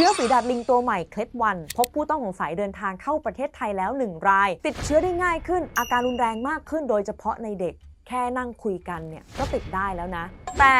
ชื้อฝีดาดลิงตัวใหม่เคล็ดวัน พบผู้ต้องสงสัยเดินทางเข้าประเทศไทยแล้ว 1 ราย ติดเชื้อได้ง่ายขึ้น อาการรุนแรงมากขึ้นโดยเฉพาะในเด็ก แค่นั่งคุยกันเนี่ยก็ติดได้แล้วนะ แต่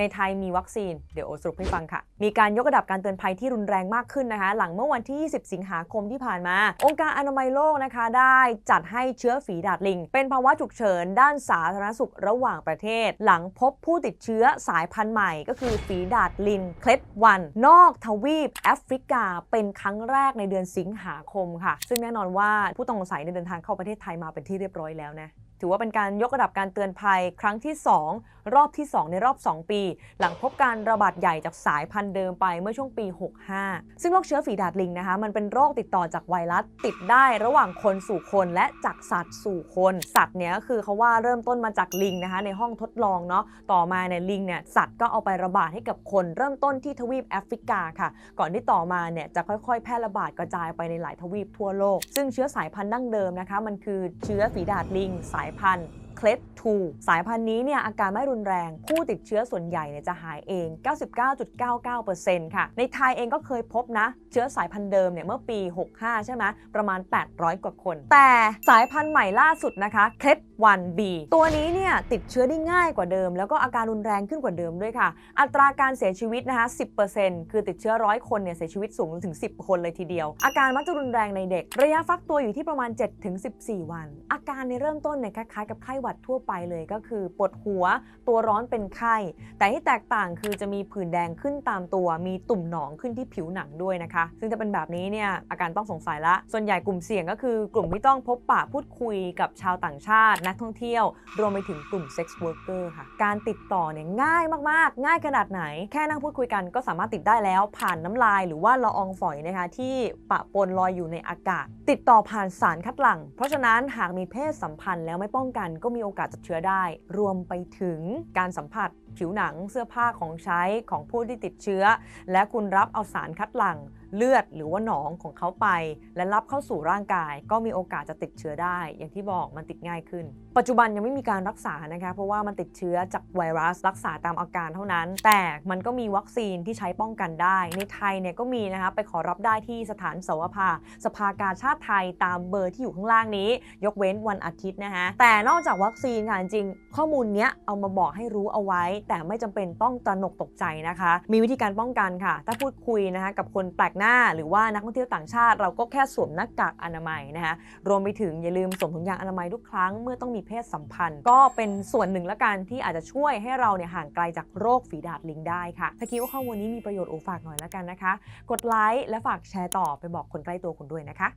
ในไทยมีวัคซีน เดี๋ยวโอสรุปให้ฟังค่ะ มีการยกระดับการเตือนภัยที่รุนแรงมากขึ้นนะคะ หลังเมื่อวันที่ 20 สิงหาคมที่ผ่านมา องค์การอนามัยโลกนะคะ ได้จัดให้เชื้อฝีดาดลิง เป็นภาวะฉุกเฉินด้านสาธารณสุขระหว่างประเทศ หลังพบผู้ติดเชื้อสายพันธุ์ใหม่ ก็คือฝีดาดลิงเคล็ดวัน นอกทวีปแอฟริกา เป็นครั้งแรกในเดือนสิงหาคมค่ะ ซึ่งแน่นอนว่าผู้ต้องสงสัยเดินทางเข้าประเทศไทยมาเป็นที่เรียบร้อยแล้วนะ ถือว่าเป็นการยกระดับการเตือนภัยครั้งที่ 2 รอบที่ 2 ในรอบ 2 ปี หลังพบการระบาดใหญ่จากสายพันธุ์เดิมไปเมื่อช่วงปี 65 ซึ่งโรคเชื้อฝีดาดลิงนะคะมันเป็นโรคติดต่อจากไวรัสติดได้ระหว่างคนสู่คนและจากสัตว์สู่คน สัตว์เนี่ยคือเขาว่าเริ่มต้นมาจากลิงนะคะในห้องทดลองเนาะต่อมาเนี่ยลิงเนี่ยสัตว์ก็เอาไประบาดให้กับคนเริ่มต้นที่ทวีปแอฟริกาค่ะ ก่อนที่ต่อมาเนี่ยจะค่อยๆ แพร่ระบาดกระจายไปในหลายทวีปทั่วโลก ซึ่งเชื้อสายพันธุ์ดั้งเดิมนะคะมันคือเชื้อฝีดาดลิงสายพันธุ์เคล็ด2สายพันธุ์นี้เนี่ยอาการไม่รุนแรง ผู้ติดเชื้อส่วนใหญ่เนี่ยจะหายเอง 99.99%ค่ะ ในไทยเองก็เคยพบนะ เชื้อสายพันธุ์เดิมเนี่ยเมื่อปี 65 ใช่ไหมประมาณ 800 กว่าคน แต่สายพันธุ์ใหม่ล่าสุดนะคะเคล็ด 1B ตัวนี้เนี่ยติดเชื้อได้ง่ายกว่าเดิม แล้วก็อาการรุนแรงขึ้นกว่าเดิมด้วยค่ะ อัตราการเสียชีวิตนะคะ 10%คือติดเชื้อร้อยคนเนี่ยเสียชีวิตสูงถึง 10 คนเลยทีเดียว อาการมักจะรุนแรงในเด็ก ระยะฟักตัวอยู่ที่ประมาณ 7-14 วัน อาการในเริ่มต้นเนี่ยคล้ายๆกับไข้หวัดทั่วไปเลยก็คือปวดหัวตัวร้อนเป็นไข้ แต่ที่แตกต่างคือจะมีผื่นแดงขึ้นตามตัว มีตุ่มหนองขึ้นที่ผิวหนังด้วยนะคะ ซึ่งจะเป็นแบบนี้เนี่ยอาการต้องสงสัยละ ส่วนใหญ่กลุ่มเสี่ยงก็คือกลุ่มที่ต้องพบปะพูดคุยกับชาวต่างชาตินักท่องเที่ยว รวมไปถึงกลุ่มเซ็กซ์ o r เกอร์ค่ะ การติดต่อเนี่ยง่ายมากๆ ง่ายขนาดไหน แค่นั่งพูดคุยกันก็สามารถติดได้แล้วผ่านน้ำลายหรือว่าละอองฝอยนะคะที่ปะปนลอยอยู่ในอากาศ ติดต่อผ่านสารคัดหลั่ง เพราะฉะนั้นหากมีเพศสัมพันธ์แล้วไม่ป้องกันก็มีโอกาสจะเชื้อได้ รวมไปถึงการสัมผัสผิวหนังเสื้อผ้าของใช้ของผู้ที่ติดเชื้อ และคุณรับเอาสารคัดหลั่งเลือดหรือว่าหนองของเขาไป และรับเข้าสู่ร่างกาย ก็มีโอกาสจะติดเชื้อได้ อย่างที่บอกมันติดง่ายขึ้นปัจจุบันยังไม่มีการรักษานะคะเพราะว่ามันติดเชื้อจากไวรัสรักษาตามอาการเท่านั้น แต่มันก็มีวัคซีนที่ใช้ป้องกันได้ ในไทยเนี่ยก็มีนะคะไปขอรับได้ที่สถานสวภาสภากาชาติไทยตามเบอร์ที่อยู่ข้างล่างนี้ ยกเว้นวันอาทิตย์นะคะแต่นอกจากวัคซีนค่ะจริง ข้อมูลเนี้ยเอามาบอกให้รู้เอาไว้ แต่ไม่จำเป็นต้องตระหนกตกใจนะคะ มีวิธีการป้องกันค่ะ ถ้าพูดคุยนะคะกับคนแปลกหน้าหรือว่านักท่องเที่ยวต่างชาติ เราก็แค่สวมหน้ากากอนามัยนะคะรวมไปถึงอย่าลืมสวมถุงยางอนามัยทุกครั้งเมื่อต้องต้องมีเพศสัมพันธ์ ก็เป็นส่วนหนึ่งละกันที่อาจจะช่วยให้เราเนี่ยห่างไกลจากโรคฝีดาดลิงได้ค่ะ ถ้าคิดว่าข้อมูลนี้มีประโยชน์โอฝากหน่อยละกันนะคะ กดไลค์และฝากแชร์ต่อไปบอกคนใกล้ตัวคุณด้วยนะคะ